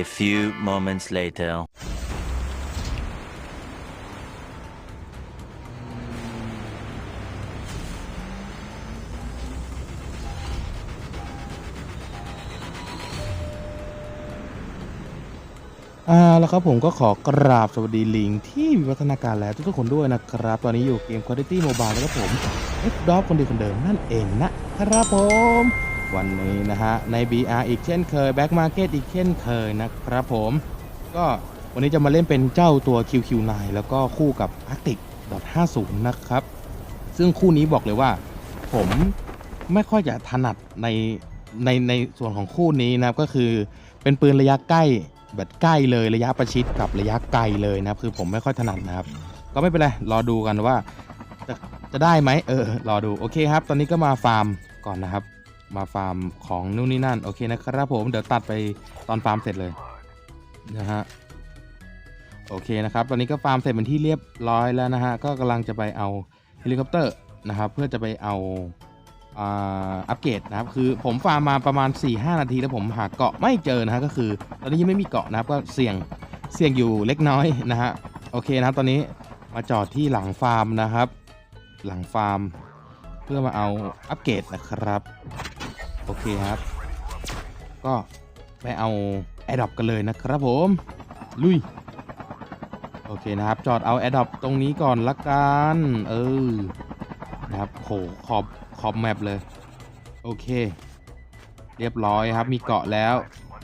A few moments later. อ่าแล้วครับผมก็ขอกราบสวัสดีลิงที่มีวัฒนาการแล้วทุกๆคนด้วยนะครับ ตอนนี้อยู่เกม Quality Mobile แล้วครับผม F d o p คนดีคนเดิมนั่นเองนะครับผม วันนี้นะฮะใน BR อีกเช่นเคย Back Market อีกเช่นเคยนะครับผม ก็วันนี้จะมาเล่นเป็นเจ้าตัว QQ9 แล้วก็คู่กับ Arctic 50นะครับ ซึ่งคู่นี้บอกเลยว่า ผมไม่ค่อยจะถนัดในในในส่วนของคู่นี้นะครับก็คือเป็นปืนระยะใกล้แบบใกล้เลยระยะประชิดกับระยะไกลเลยนะครับ คือผมไม่ค่อยถนัดนะครับ ก็ไม่เป็นไรรอดูกันว่าจะจะได้ไหมเออรอดูโอเคครับ ตอนนี้ก็มาฟาร์มก่อนนะครับ มาฟาร์มของนู่นนี่นั่น โอเคนะครับผมเดี๋ยวตัดไปตอนฟาร์มเสร็จเลยนะฮะโอเคนะครับ ตอนนี้ก็ฟาร์มเสร็จเป็นที่เรียบร้อยแล้วนะฮะก็กำลังจะไปเอาเฮลิคอปเตอร์นะครับเพื่อจะไปเอาอ่าอัปเกรดนะครับคือผมฟาร์มมาประมาณ 4-5 นาทีแล้วผมหาเกาะไม่เจอนะฮะก็คือตอนนี้ยังไม่มีเกาะนะครับก็เสี่ยงเสี่ยงอยู่เล็กน้อยนะฮะโอเคนะครับตอนนี้มาจอดที่หลังฟาร์มนะครับ หลังฟาร์ม เพื่อมาเอาอัปเกรดนะครับ โอเคครับ ก็ไปเอาแอดดอปกันเลยนะครับผม ลุย โอเคนะครับ จอดเอาแอดดอปตรงนี้ก่อนละกัน เออ นะครับโหขอบขอบแมปเลย โอเค เรียบร้อยครับ มีเกาะแล้ว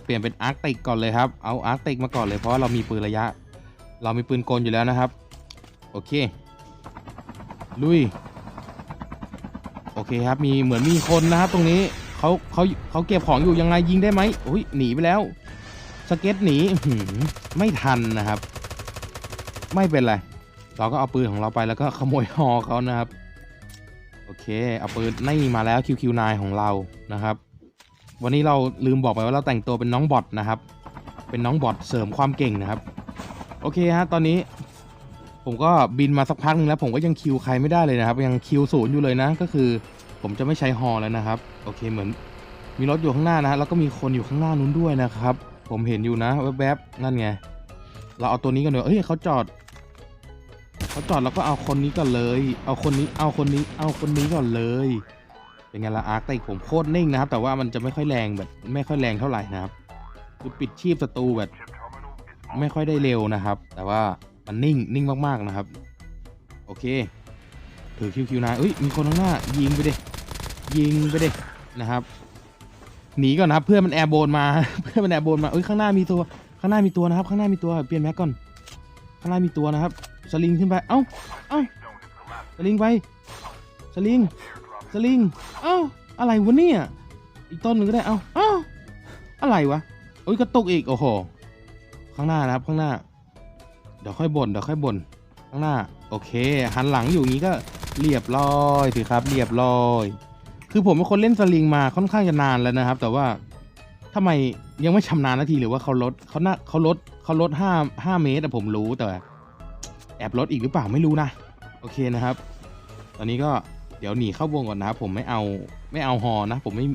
เปลี่ยนเป็นอาร์กติกก่อนเลยครับ เอาอาร์กติกมาก่อนเลย เพราะว่าเรามีปืนระยะ เรามีปืนกลอยู่แล้วนะครับ โอเค ลุย โอเคครับ มีเหมือนมีคนนะครับตรงนี้ เขาเขาเขาเก็บของอยู่ยังไงยิงได้ไหมโอ้ยหนีไปแล้ว สเก็ตหนีหือไม่ทันนะครับ ไม่เป็นไร เราก็เอาปืนของเราไปแล้วก็ขโมยฮอเขานะครับ โอเค เอาปืนนี่มาแล้ว QQ9 ของเรานะครับ วันนี้เราลืมบอกไปว่าเราแต่งตัวเป็นน้องบอทนะครับ เป็นน้องบอทเสริมความเก่งนะครับ โอเคฮะตอนนี้ผมก็บินมาสักพักนึงแล้วผมก็ยังคิวใครไม่ได้เลยนะครับ ยังคิวศูนย์อยู่เลยนะก็คือ ผมจะไม่ใช้ฮอแล้วนะครับ โอเคเหมือนมีรถอยู่ข้างหน้านะฮะแล้วก็มีคนอยู่ข้างหน้านู้นด้วยนะครับ ผมเห็นอยู่นะแวบๆนั่นไงเราเอาตัวนี้กันเถอะเอ้ยเขาจอดเขาจอดแล้วก็เอาคนนี้ก่อนเลย เอาคนนี้เอาคนนี้เอาคนนี้ก่อนเลยเป็นไงล่ะอาร์คแต่ผมโคตรนิ่งนะครับ แต่ว่ามันจะไม่ค่อยแรงแบบ ไม่ค่อยแรงเท่าไหร่นะครับคือปิดชีพศัตรูแบบ ไม่ค่อยได้เร็วนะครับ แต่ว่ามันนิ่งนิ่งมากๆนะครับ โอเค อคิวคิวนะเอ้ยมีคนข้างหน้า ยิงไปดิยิงไปดินะครับหนีก่อนนะครับเพื่อนมันแอร์โบนมา เพื่อนมันแอร์โบนมาเอ้ยข้างหน้ามีตัวข้างหน้ามีตัวนะครับ ข้างหน้ามีตัวเปลี่ยนแม็กก่อนข้างหน้ามีตัวนะครับสลิงขึ้นไปเอ้าเอ้าสลิงไปสลิงสลิงเอ้าอะไรวะเนี่ยอีกต้นหนึ่งก็ได้เอ้าเอ้าอะไรวะโอ้ยกระตุกอีกโอ้โหข้างหน้านะครับข้างหน้าเดี๋ยวค่อยบ่นเดี๋ยวค่อยบ่นข้างหน้า โอเค หันหลังอยู่งี้ก็ เรียบร้อยสิครับ เรียบร้อย คือผมเป็นคนเล่นสลิงมาค่อนข้างจะนานแล้วนะครับ แต่ว่าทำไมยังไม่ชำนาญนาทีหรือว่าเขาลดเขาน่าเขาลดเขาลดห้าห้าเมตรอะผมรู้แต่ แอบลดอีกหรือเปล่าไม่รู้นะ โอเคนะครับ ตอนนี้ก็เดี๋ยวหนีเข้าวงก่อนนะครับ ผมไม่เอาไม่เอาฮอนะ ผมไม่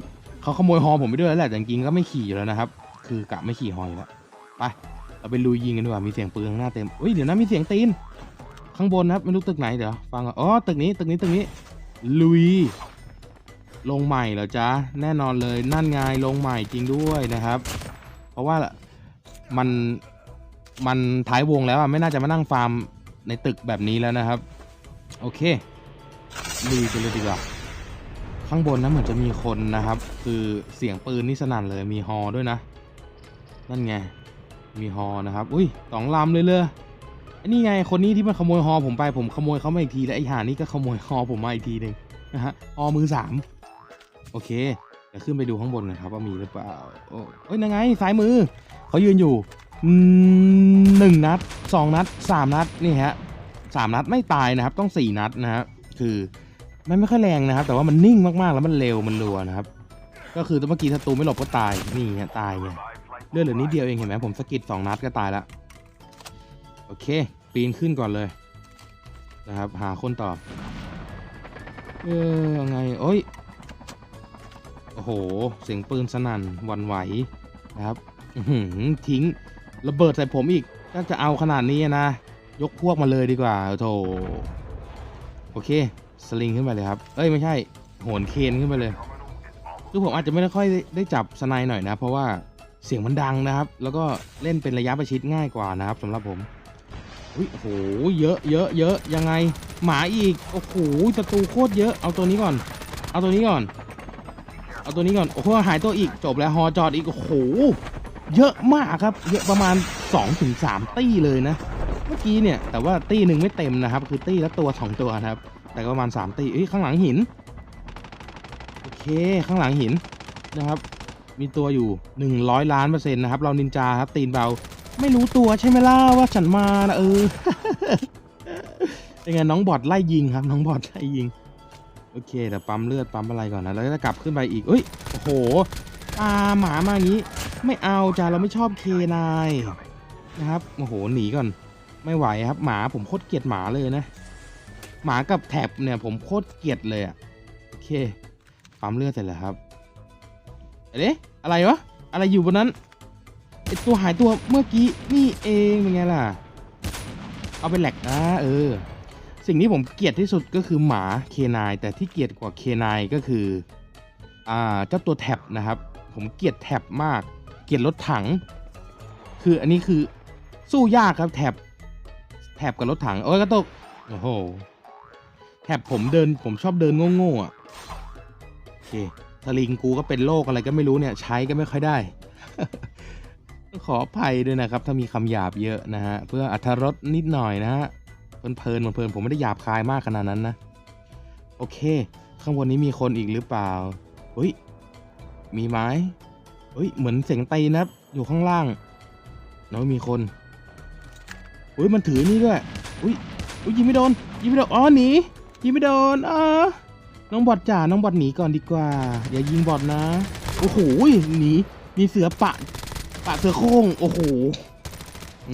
เขาขโมยฮอผมไปด้วยแล้วแหละแต่จริงก็ไม่ขี่อยู่แล้วนะครับ คือกะไม่ขี่ฮอยแล้วไปเราไปลุยยิงกันดีกว่ามีเสียงปืนข้างหน้าเต็มเฮ้ยเดี๋ยวนะมีเสียงตีน ข้างบนนะครับไม่รู้ตึกไหนเดี๋ยวฟังก่อนอ๋อตึกนี้ตึกนี้ตึกนี้ ลุย ลงใหม่เหรอจ๊ะแน่นอนเลยนั่นไงลงใหม่จริงด้วยนะครับ เพราะว่ามันมันท้ายวงแล้วอะไม่น่าจะมานั่งฟาร์มในตึกแบบนี้แล้วนะครับ โอเคลุยกันเลยดีกว่าข้างบนนะเหมือนจะมีคนนะครับ คือเสียงปืนนี่สนั่นเลยมีฮอด้วยนะ นั่นไงมีฮอนะครับ อุ้ยสองลำเลยเลยไอ้ นี่ไงคนนี้ที่มันขโมยฮอผมไปผมขโมยเขามาอีกทีแล้วไอ้ห่านี่ก็ขโมยฮอผมมาอีกทีหนึ่งนะฮะฮอมือสามโอเคเดี๋ยวขึ้นไปดูข้างบนนะครับว่ามีหรือเปล่าโอ้เอ้ยนั่นไงซ้ายมือเขายืนอยู่หนึ่งนัดสองนัดสามนัดนี่ฮะสามนัดไม่ตายนะครับต้องสี่นัดนะฮะคือมันไม่ค่อยแรงนะครับ แต่ว่ามันนิ่งมากๆแล้วมันเร็วมันรัวนะครับ ก็คือเมื่อกี้ศัตรูไม่หลบก็ตายนี่ไงตายไงเลือดเหลือนิดเดียวเองเห็นไหมผมสกิดสองนัดก็ตายละโอเค ปีนขึ้นก่อนเลยนะครับ หาคนต่อ เออยังไงโอ้ย โอ้โห เสียงปืนสนั่นวันไหวนะครับทิ้งระเบิดใส่ผมอีกก็จะเอาขนาดนี้นะ ยกพวกมาเลยดีกว่าโถโอเค สลิงขึ้นไปเลยครับ เอ้ยไม่ใช่ โหนเคนขึ้นไปเลย คือผมอาจจะไม่ได้ค่อยได้จับสไนด์หน่อยนะ เพราะว่าเสียงมันดังนะครับ แล้วก็เล่นเป็นระยะประชิดง่ายกว่านะครับสำหรับผม อุ้ยโอ้โหเยอะเยอะเยอะยังไง หมาอีกโอ้โหศัตรูโคตรเยอะเอาตัวนี้ก่อน เอาตัวนี้ก่อน เอาตัวนี้ก่อนโอ้โหหายตัวอีกจบแล้วฮอจอดอีกโอ้โหเยอะมากครับ เยอะประมาณ2-3ถึงตี้เลยนะ เมื่อกี้เนี่ยแต่ว่าตี้หนึ่งไม่เต็มนะครับ คือตี้ละตัวสองตัวนะครับ แต่ก็ประมาณ3ตี้เอ้ยข้างหลังหินโอเคข้างหลังหินนะครับ มีตัวอยู่ 100 ล้านเปอร์เซ็นต์นะครับ เรานินจาครับตีนเบา ไม่รู้ตัวใช่ไหมล่ะว่าฉันมานะเออเป็นไงน้องบอดไล่ยิงครับ น้องบอดไล่ยิง โอเคเดี๋ยวปั๊มเลือดปั๊มอะไรก่อนนะแล้วจะกลับขึ้นไปอีกเอ้ยโอ้โหปลาหมามาอย่างนี้ ไม่เอาจ้าเราไม่ชอบเคนายนะครับโอ้โหหนีก่อน ไม่ไหวครับหมาผมโคตรเกลียดหมาเลยนะ หมากับแท็บเนี่ยผมโคตรเกลียดเลยอะโอเคปั๊มเลือดเสร็จแล้วครับเอ๊ะอะไรวะอะไรอยู่บนนั้น ไอตัวหายตัวเมื่อกี้นี่เองเป็นไงล่ะ เอาไปแหลกนะเออ สิ่งที่ผมเกลียดที่สุดก็คือหมาเคนายแต่ที่เกลียดกว่าเคนายก็คืออ่าเจ้าตัวแท็บนะครับ ผมเกลียดแท็บมาก เกลียดรถถัง คืออันนี้คือสู้ยากครับแท็บแท็บกับรถถังโอ้ยกระตกโอ้โหแท็บผมเดินผมชอบเดินโง่ๆอะโอเคสลิงกูก็เป็นโรคอะไรก็ไม่รู้เนี่ย ใช้ก็ไม่ค่อยได้ ขออภัยด้วยนะครับ ถ้ามีคำหยาบเยอะนะฮะ เพื่ออัธรสนิดหน่อยนะฮะเพลินเพลินผมไม่ได้หยาบคายมากขนาดนั้นนะ โอเค ข้างบนนี้มีคนอีกหรือเปล่าเฮ้ย มีไหมเฮ้ย เหมือนเสียงตีนะอยู่ข้างล่างน้อยมีคนเฮ้ย มันถือนี่ด้วยอุ้ยอุ้ยยิงไม่โดน ยิงไม่โดน อ๋อ หนี ยิงไม่โดนอ๋อน้องบอดจ่า น้องบอดหนีก่อนดีกว่า อย่ายิงบอดนะ โอ้โห หนี มีเสือปะ ปะเสือโคร่งโอ้โห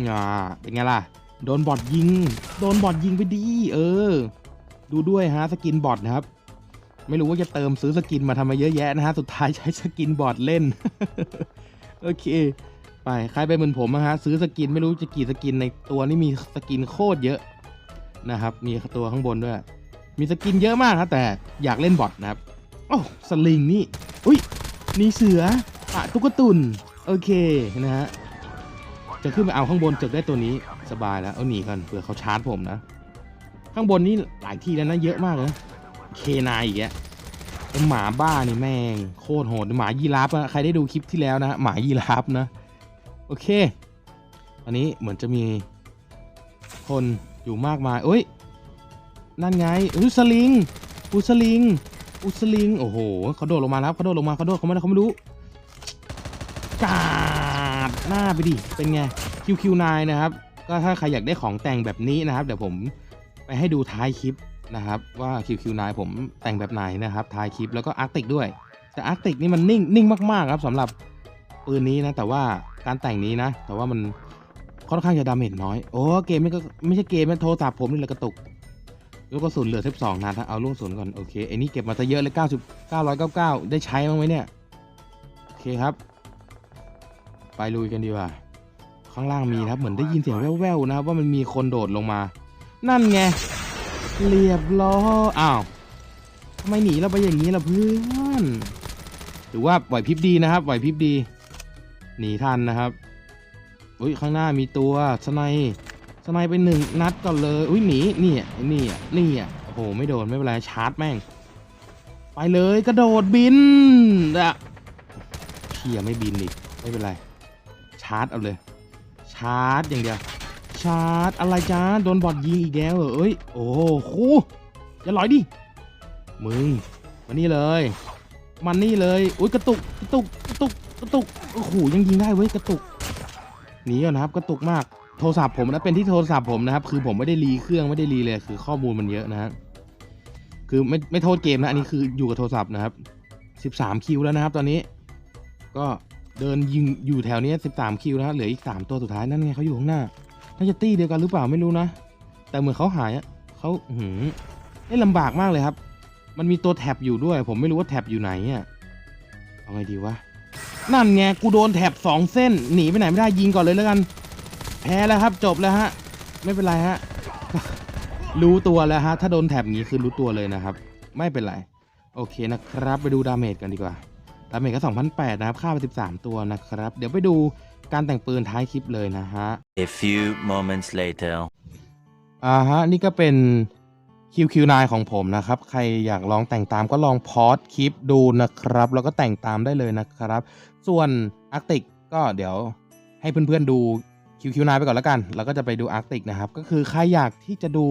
อ่าเป็นไงล่ะ โดนบอทยิง โดนบอทยิงไปดี เออ ดูด้วยฮะสกินบอทนะครับ ไม่รู้ว่าจะเติมซื้อสกินมาทำมาเยอะแยะนะฮะ สุดท้ายใช้สกินบอทเล่น โอเค ไป ใครไปเหมือนผมนะฮะ ซื้อสกินไม่รู้จะกี่สกินในตัวนี่มีสกินโคตรเยอะนะครับ มีตัวข้างบนด้วย มีสกินเยอะมากครับแต่อยากเล่นบอทนะครับ โอ้สลิงนี่ อุ้ยมีเสือปะตุ๊กตุน โอเคนะฮะจะขึ้นไปเอาข้างบนจบได้ตัวนี้สบายแล้วเอาหนีกันเผื่อเขาชาร์จผมนะ ข้างบนนี่หลายที่แล้วนะเยอะมากเลยเคนายอีกแล้วหมาบ้านี่แม่งโคตรโหดหมายีราฟอะใครได้ดูคลิปที่แล้วนะหมายีราฟนะโอเค อันนี้เหมือนจะมีคนอยู่มากมายเอ้ยนั่นไงอุสลิงอุสลิงอุสลิงโอ้โหเขาโดดลงมาแล้วเขาโดดลงมาเขาโดดเขาไม่ได้เขาไม่รู้ กาดหน้าไปดิ เป็นไง QQ9 นะครับ ก็ถ้าใครอยากได้ของแต่งแบบนี้นะครับ เดี๋ยวผมไปให้ดูท้ายคลิปนะครับ ว่า QQ9 ผมแต่งแบบไหนนะครับท้ายคลิปแล้วก็อาร์ติกด้วย แต่อาร์ติกนี่มันนิ่งนิ่งมากๆครับสำหรับปืนนี้นะ แต่ว่าการแต่งนี้นะ แต่ว่ามันค่อนข้างจะดาเมจน้อย โอ้เกมนี้ก็ไม่ใช่เกมมันโทรศัพท์ผมนี่แหละกระตุกลูกกระสุนเหลือสิบสองนัดเอาลูกกระสุนก่อน โอเคไอ้นี่เก็บมาซะเยอะเลยเก้าสิบเก้าร้อยเก้าเก้าได้ใช้บ้างไหมเนี่ย โอเคครับ ไปลุยกันดีกว่า ข้างล่างมีนะครับ เหมือนได้ยินเสียงแว่วๆนะครับ ว่ามันมีคนโดดลงมา นั่นไง เรียบร้อยอ้าวทำไมหนีเราไปอย่างนี้ล่ะเพื่อนถือว่าไหวพริบดีนะครับไหวพริบดี หนีทันนะครับอุ้ยข้างหน้ามีตัวสไนด์สไนด์ไปหนึ่งนัดก่อนเลยอุ้ยหนีนี่อะนี่อะนี่อะโอ้โหไม่โดนไม่เป็นไรชาร์จแม่ง ไปเลยกระโดดบินอะเชี่ยไม่บินอีกไม่เป็นไรชาร์จเอาเลย ชาร์จอย่างเดียว ชาร์จอะไรจ้าโดนบอดยิงอีกแล้วเหรอเอ้ย โอ้โหคูอย่าลอยดิ มึง มานี่เลย มันนี่เลย อุ้ยกระตุก กระตุก กระตุก กระตุก โอ้โหยังยิงได้เว้ยกระตุก หนีก่อนนะครับ กระตุกมาก โทรศัพท์ผมนะเป็นที่โทรศัพท์ผมนะครับ คือผมไม่ได้รีเครื่องไม่ได้รีเลย คือข้อมูลมันเยอะนะฮะ คือไม่ไม่โทษเกมนะ อันนี้คืออยู่กับโทรศัพท์นะครับ 13 คิวแล้วนะครับ ตอนนี้ ก็ เดินยิงอยู่แถวนี้13 คิวนะเหลืออีก 3 ตัวสุดท้ายนั่นไงเขาอยู่ข้างหน้า น่าจะตี้เดียวกันหรือเปล่าไม่รู้นะ แต่เหมือนเขาหายอะเขาหืมได้ลำบากมากเลยครับ มันมีตัวแท็บอยู่ด้วย ผมไม่รู้ว่าแท็บอยู่ไหนอะเอาไงดีวะ นั่นไงกูโดนแถบสองเส้น หนีไปไหนไม่ได้ยิงก่อนเลยแล้วกัน แพ้แล้วครับจบแล้วฮะ ไม่เป็นไรฮะ รู้ตัวแล้วฮะ ถ้าโดนแถบนี้คือรู้ตัวเลยนะครับ ไม่เป็นไร โอเคนะครับ ไปดูดาเมจกันดีกว่า ดาเมจก็2,008นะครับค่าไป 13 ตัวนะครับ เดี๋ยวไปดูการแต่งปืนท้ายคลิปเลยนะฮะ A few moments later. อ่าฮะ นี่ก็เป็น QQ9 ของผมนะครับ ใครอยากลองแต่งตามก็ลองพอดคลิปดูนะครับ แล้วก็แต่งตามได้เลยนะครับ ส่วนอาร์ติกก็เดี๋ยวให้เพื่อนๆดู QQ9 ไปก่อนแล้วกัน แล้วก็จะไปดูอาร์ติกนะครับ ก็คือใครอยากที่จะดู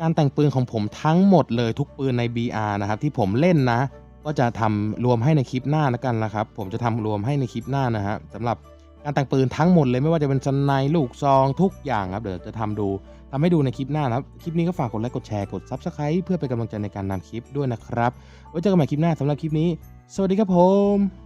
การแต่งปืนของผมทั้งหมดเลยทุกปืนใน BR นะครับที่ผมเล่นนะ ก็จะทำรวมให้ในคลิปหน้านะกันนะครับ ผมจะทำรวมให้ในคลิปหน้านะฮะสำหรับการแต่งปืนทั้งหมดเลยไม่ว่าจะเป็นสไนลูกซองทุกอย่างครับเดี๋ยวจะทำดูทำให้ดูในคลิปหน้านะครับ คลิปนี้ก็ฝากกดไลค์กดแชร์กด Subscribe เพื่อเป็นกำลังใจในการนำคลิปด้วยนะครับไว้เจอกันใหม่คลิปหน้าสำหรับคลิปนี้ สวัสดีครับผม